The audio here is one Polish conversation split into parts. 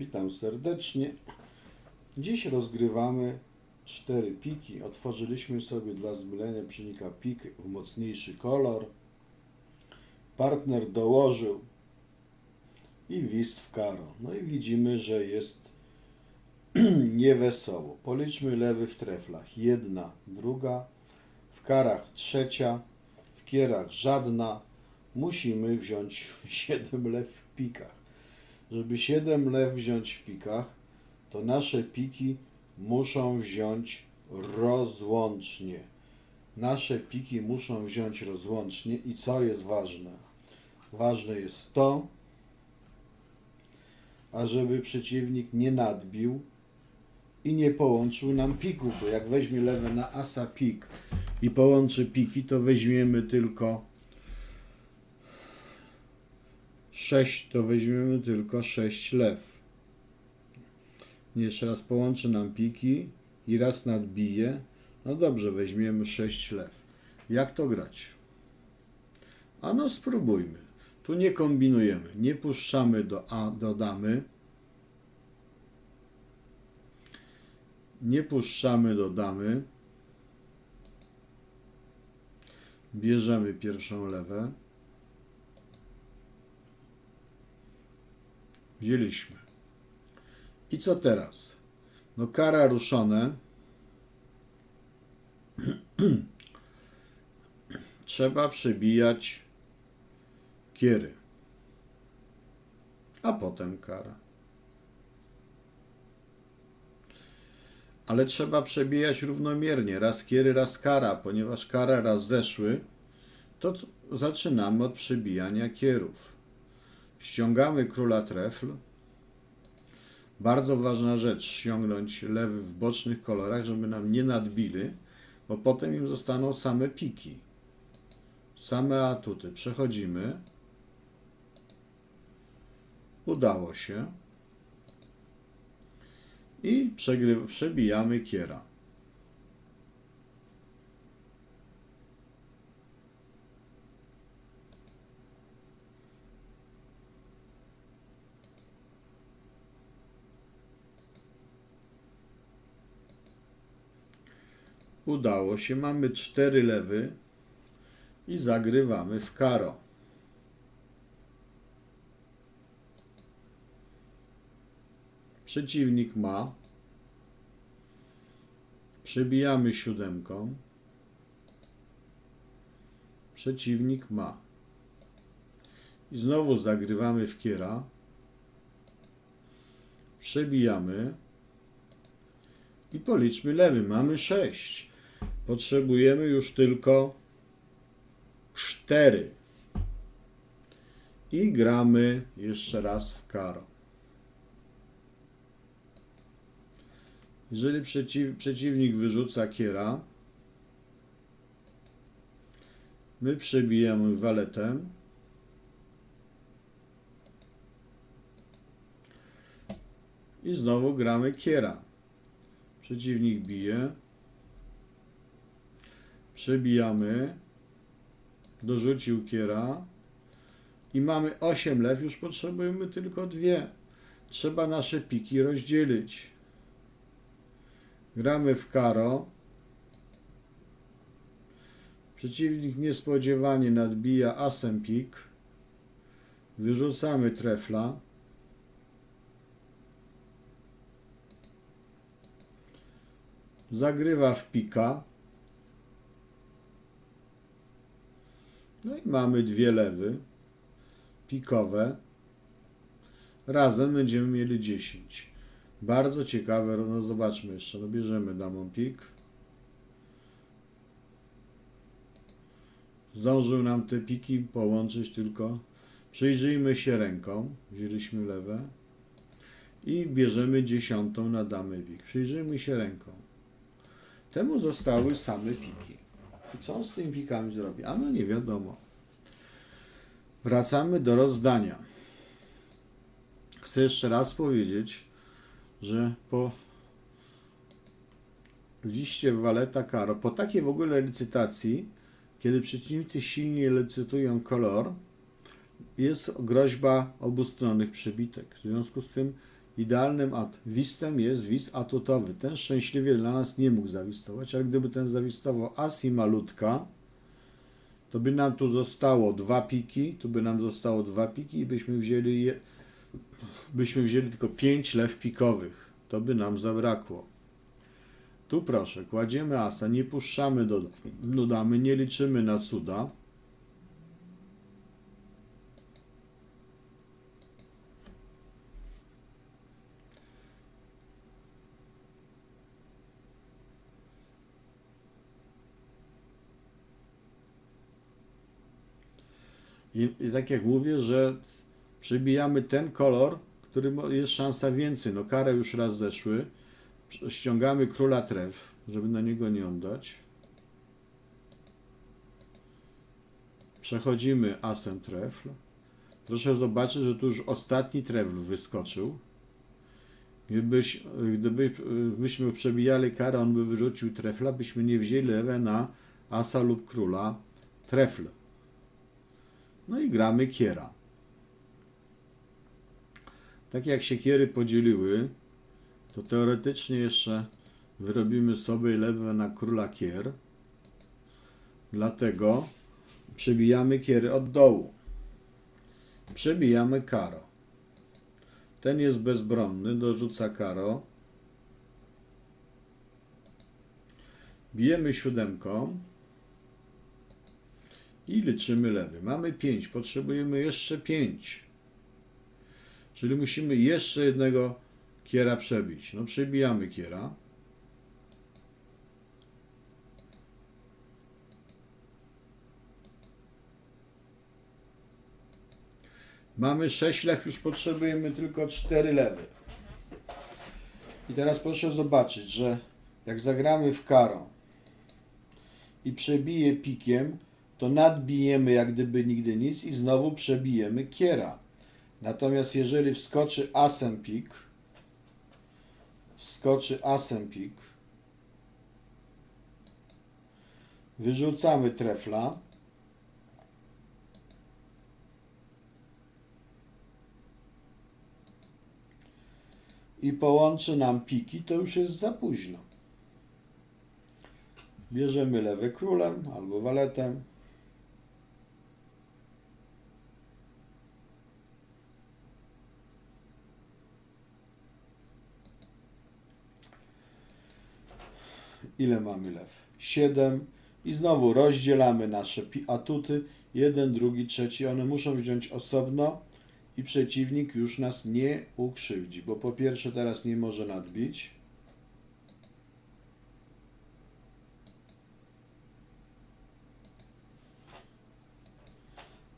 Witam serdecznie. Dziś rozgrywamy cztery piki. Otworzyliśmy sobie dla zmylenia przenika pik w mocniejszy kolor. Partner dołożył i wis w karo. No i widzimy, że jest niewesoło. Policzmy lewy w treflach. Jedna, druga, w karach trzecia, w kierach żadna. Musimy wziąć 7 lew w pikach. Żeby 7 lew wziąć w pikach, to nasze piki muszą wziąć rozłącznie. Nasze piki muszą wziąć rozłącznie i co jest ważne? Ważne jest to, ażeby przeciwnik nie nadbił i nie połączył nam pików, bo jak weźmie lewe na asa pik i połączy piki, to weźmiemy tylko 6 to weźmiemy tylko 6 lew. Jeszcze raz połączy nam piki i raz nadbije. No dobrze, weźmiemy 6 lew. Jak to grać? A no spróbujmy. Tu nie kombinujemy. Nie puszczamy do, a, do damy. Nie puszczamy do damy. Bierzemy pierwszą lewę. Wzięliśmy. I co teraz? No kara ruszone. Trzeba przebijać kiery. A potem kara. Ale trzeba przebijać równomiernie. Raz kiery, raz kara. Ponieważ kara raz zeszły, to zaczynamy od przebijania kierów. Ściągamy króla trefl. Bardzo ważna rzecz, ściągnąć lewy w bocznych kolorach, żeby nam nie nadbili, bo potem im zostaną same piki. Same atuty. Przechodzimy. Udało się. I przebijamy kiera. Udało się. Mamy cztery lewy i zagrywamy w karo. Przeciwnik ma. Przebijamy siódemką. Przeciwnik ma. I znowu zagrywamy w kiera. Przebijamy. I policzmy lewy. Mamy 6. Potrzebujemy już tylko 4. I gramy jeszcze raz w karo. Jeżeli przeciw, przeciwnik wyrzuca kiera, my przebijamy waletem. I znowu gramy kiera. Przeciwnik bije. Przebijamy. Dorzucił kiera. I mamy 8 lew, już potrzebujemy tylko dwie. Trzeba nasze piki rozdzielić. Gramy w karo. Przeciwnik niespodziewanie nadbija asem pik. Wyrzucamy trefla. Zagrywa w pika. No i mamy dwie lewy pikowe. Razem będziemy mieli 10. Bardzo ciekawe, no zobaczmy jeszcze. No bierzemy damą pik. Zdążył nam te piki połączyć tylko. Przyjrzyjmy się ręką. Wzięliśmy lewe. I bierzemy dziesiątą na damę pik. Przyjrzyjmy się ręką. Temu zostały same piki. I co on z tymi pikami zrobi? A no nie wiadomo. Wracamy do rozdania. Chcę jeszcze raz powiedzieć, że po liście waleta karo, po takiej w ogóle licytacji, kiedy przeciwnicy silnie licytują kolor, jest groźba obustronnych przebitek. W związku z tym Idealnym wistem jest wis atutowy. Ten szczęśliwie dla nas nie mógł zawistować, ale gdyby ten zawistował as i malutka, to by nam tu zostało dwa piki, tu by nam zostało dwa piki i byśmy wzięli, je, byśmy wzięli tylko pięć lew pikowych. To by nam zabrakło. Tu proszę, kładziemy asa, nie puszczamy do, do damy, nie liczymy na cuda. I, I tak jak mówię, że przybijamy ten kolor, który jest szansa więcej. No karę już raz zeszły. Sz- Ściągamy króla tref, żeby na niego nie oddać. Przechodzimy asem trefl. Proszę zobaczyć, że tu już ostatni trefl wyskoczył. Gdybyś, gdybyśmy przebijali karę, on by wyrzucił trefla, byśmy nie wzięli lewę na asa lub króla trefl. No i gramy kiera. Tak jak się kiery podzieliły, to teoretycznie jeszcze wyrobimy sobie lewę na króla kier. Dlatego przebijamy kiery od dołu. Przebijamy karo. Ten jest bezbronny, dorzuca karo. Bijemy siódemką i liczymy lewy. Mamy 5, potrzebujemy jeszcze 5. Czyli musimy jeszcze jednego kiera przebić. No przebijamy kiera. Mamy 6 lew, już potrzebujemy tylko 4 lewy. I teraz proszę zobaczyć, że jak zagramy w karo i przebije pikiem, to nadbijemy jak gdyby nigdy nic i znowu przebijemy kiera. Natomiast jeżeli wskoczy asem pik, wskoczy asem pik, wyrzucamy trefla, i połączy nam piki, to już jest za późno. Bierzemy lewy królem albo waletem. Ile mamy lew? 7. I znowu rozdzielamy nasze atuty. Jeden, drugi, trzeci. One muszą wziąć osobno i przeciwnik już nas nie ukrzywdzi, bo po pierwsze teraz nie może nadbić.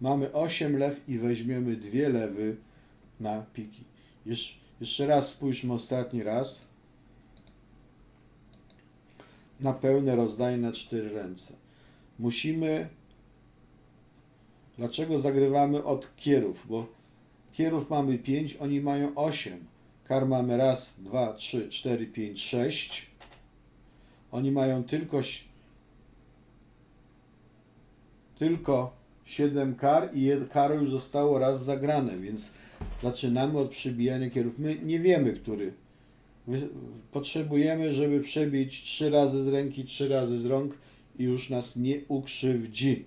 Mamy 8 lew i weźmiemy dwie lewy na piki. Jesz, jeszcze raz spójrzmy ostatni raz. Na pełne rozdanie na cztery ręce. Musimy. Dlaczego zagrywamy od kierów? Bo Kierów mamy 5, oni mają 8. Kar mamy raz, dwa, trzy, cztery, pięć, sześć. Oni mają tylko, tylko 7 kar i karo już zostało raz zagrane, więc zaczynamy od przybijania kierów. My nie wiemy, który. Potrzebujemy, żeby przebić 3 razy z ręki, 3 razy z rąk i już nas nie ukrzywdzi.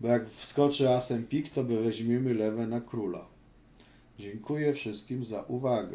Bo jak wskoczy asem pik, to weźmiemy lewe na króla. Dziękuję wszystkim za uwagę.